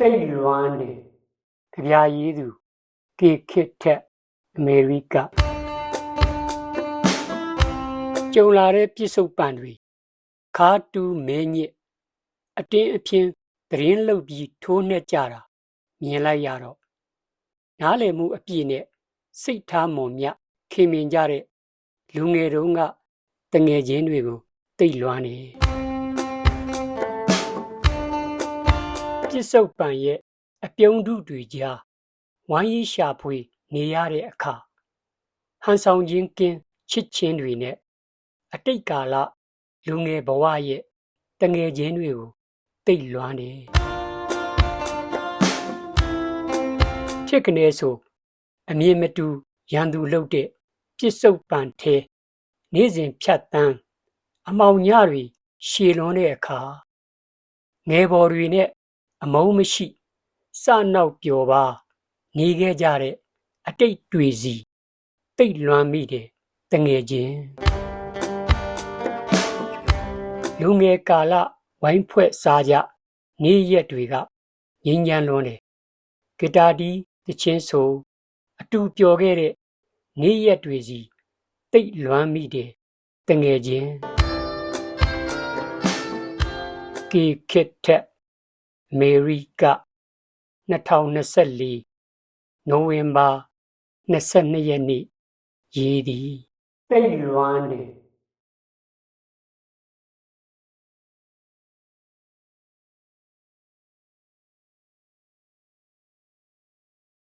စိတ်လွမ်းတယ်ကြပြာရေးသူကေခစ်ထက်အမေရိကကြုံလာတဲ့ပြစ္ဆုတ်ပံတွေခါတူးမဲညစ်အတင်းအဖျင်းသတင်းလုတ်ပြီးထိုးနှက်ကြတာမြင်လိုက်ရတော့နားလည်မှုအပြည့်နဲ့စိတ်ထားမွန်မြခင်မင်ကြတဲ့လူငယ်တုန်းကတငယ်ချင်းတွေကိုတိတ်လွမ်းနေ ပြစ္ဆုတ်ပံရဲ့အပြုံးထုတွေကြားဝိုင်းရီရှာဖွေနေရတဲ့အခါဟန်ဆောင်ခြင်းကင်းချစ်ချင်းတွေနဲ့အတိတ်ကာလလူငယ်ဘဝရဲ့တငယ်ချင်းတွေကိုတိတ်လွမ်းနေဖြစ်ကနေဆိုအမြင်မတူရန်သူလှုပ်တဲ့ပြစ္ဆုတ်ပံထဲနေ့စဉ်ဖြတ်တန်းအမောင်ညတွေရှည်လွန်တဲ့အခါငယ်ဘော်တွေနဲ့ အမုန်းမရှိစနောက်ပျော်ပါနေခဲ့ကြတဲ့အတိတ်တွေစီတိတ်လွမ်းမိတယ်တငယ်ချင်းလူငယ်ကာလဝိုင်းဖွဲ့စားကြနေ့ရက်တွေကငြိမ်းချမ်းလွန်းတယ်ဂီတာတီးတချင်းဆိုအတူပျော်ခဲ့တဲ့နေ့ရက်တွေစီတိတ်လွမ်းမိတယ်တငယ်ချင်းကီခစ်ထက်အ မေရိက2024နိုဝင်ဘာ22ရက်နေ့ရေးသည်တိတ်လွမ်းတယ်